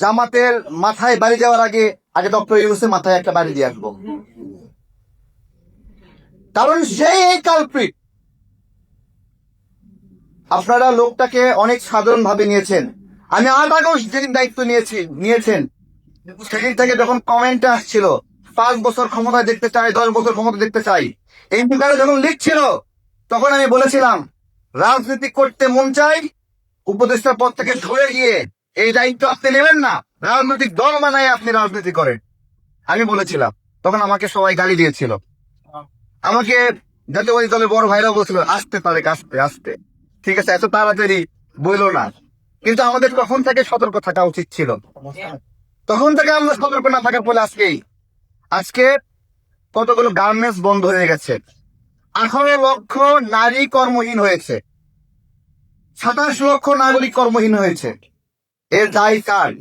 জামাতের মাথায় বাড়ি যাওয়ার আগে আগে ডক্টর ইউনুসের মাথায় একটা বাড়ি দিয়ে আসব। কারণ সেই কালপ্রিট। আপনারা লোকটাকে অনেক সাধারণ ভাবে নিয়েছেন। আমি আট আগস্ট যেদিন দায়িত্ব নিয়েছি, নিয়েছেন। সেদিন থেকে যখন কমেন্ট আসছিল, পাঁচ বছর ক্ষমতায় দেখতে চাই, দশ বছর ক্ষমতা দেখতে চাই। এই প্রকারে যখন লিখছিল, তখন আমি বলেছিলাম, রাজনীতি করতে মন চাই, উপদেষ্টার পদ থেকে সরে গিয়ে এই দায়িত্ব আপনি নেবেন না। রাজনৈতিক দল বানায় আপনি রাজনীতি করেন। আমি বলেছিলাম, তখন আমাকে সবাই গালি দিয়েছিল। আমাকে যাতে ওই দলের বড় ভাইরাও বলছিল, আসতে পারে আসতে আসতে। ঠিক আছে, এত তাড়াতাড়ি বইলো না। কিন্তু আমাদের তখন থেকে সতর্ক থাকা উচিত ছিল। তখন থেকে আমরা সতর্ক না থাকার ফলে আজকেই, আজকে কতগুলো গার্মেন্টস বন্ধ হয়ে গেছে। আঠারো লক্ষ নারী কর্মহীন হয়েছে। সাতাশ লক্ষ নাগরিক কর্মহীন হয়েছে। এর দায় কার?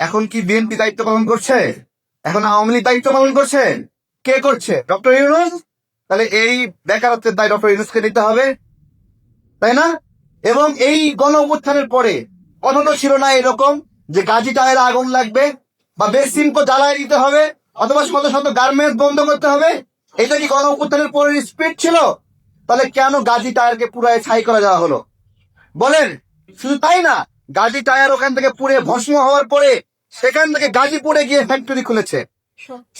এখন কি বিএনপি দায়িত্ব পালন করছে? এখন আওয়ামী লীগ দায়িত্ব পালন করছে? কে করছে? ডক্টর ইউনুস? তাহলে এই বেকারত্বের দায় ডক্টর ইউনুসকে নিতে হবে, তাই না? এবং এই গণ অভ্যুত্থানের পরে কথা তো ছিল না এরকম যে গাজী টায়ারে আগুন লাগবে বা বেসিমকো জ্বালায় দিতে হবে, অথবা শত শত গার্মেন্টস বন্ধ করতে হবে, এটা কি গণ অভ্যুত্থানের পরে স্পিড ছিল? তাহলে কেন গাজী টায়ারকে পুরায় ছাই করা যাওয়া হলো? বলেন, শুধু তাই না গাজী টায়ার ওখান থেকে পুড়ে ভস্ম হওয়ার পরে সেখান থেকে গাজীপুরে গিয়ে ফ্যাক্টরি খুলেছে।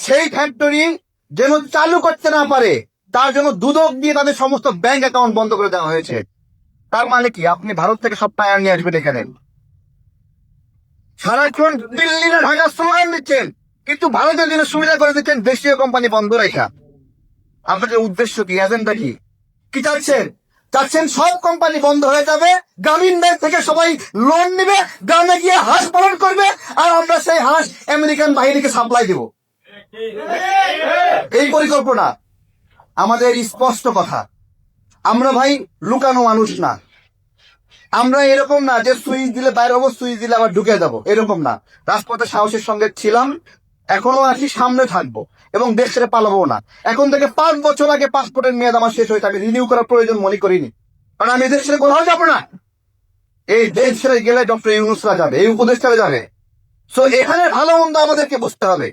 সেই ফ্যাক্টরি যেন চালু করতে না পারে তার জন্য দুদক দিয়ে তাদের সমস্ত ব্যাংক অ্যাকাউন্ট বন্ধ করে দেওয়া হয়েছে। তার মানে কি? আপনি ভারত থেকে সব টায়ার নিয়ে আসবেন এখানে। সারাক্ষণ দিল্লি না ঢাকা স্লোগান দিচ্ছেন কিন্তু ভারতের জন্য সুবিধা করে দিচ্ছেন দেশীয় কোম্পানি বন্ধ রেখা। আপনাদের উদ্দেশ্য কি? এজেন্ডা কি? কি চাচ্ছেন? চাচ্ছেন সব কোম্পানি বন্ধ হয়ে যাবে। গ্রামীণ ব্যাংক থেকে সবাই লোন নেবে, গ্রামে গিয়ে হাঁস পালন করবে, আর আমরা সেই হাঁস আমেরিকান বাহিনীকে সাপ্লাই দিব। এই পরিকল্পনা আমাদের স্পষ্ট কথা। আমরা ভাই লুকানো মানুষ না। আমরা এরকম না যে সুইচ দিলে বাইরে হব, সুইচ দিলে আবার ঢুকে যাব এরকম না। রাজপথে সাহসের সঙ্গে ছিলাম এখনও আছি সামনে থাকব এবং দেশ ছেড়ে পালাবো না। এখন থেকে পাঁচ বছর আগে পাসপোর্টের মেয়াদ আমার শেষ হয়েছে, আমি রিনিউ করার প্রয়োজন মনে করিনি। কারণ আমি দেশ ছেড়ে কোথাও যাব না। এই দেশ ছেড়ে গেলে ডক্টর ইউনুসরা যাবে, এই উপদেষ্টারা যাবে। সো এখানে ভালো মন্দ আমাদেরকে বুঝতে হবে।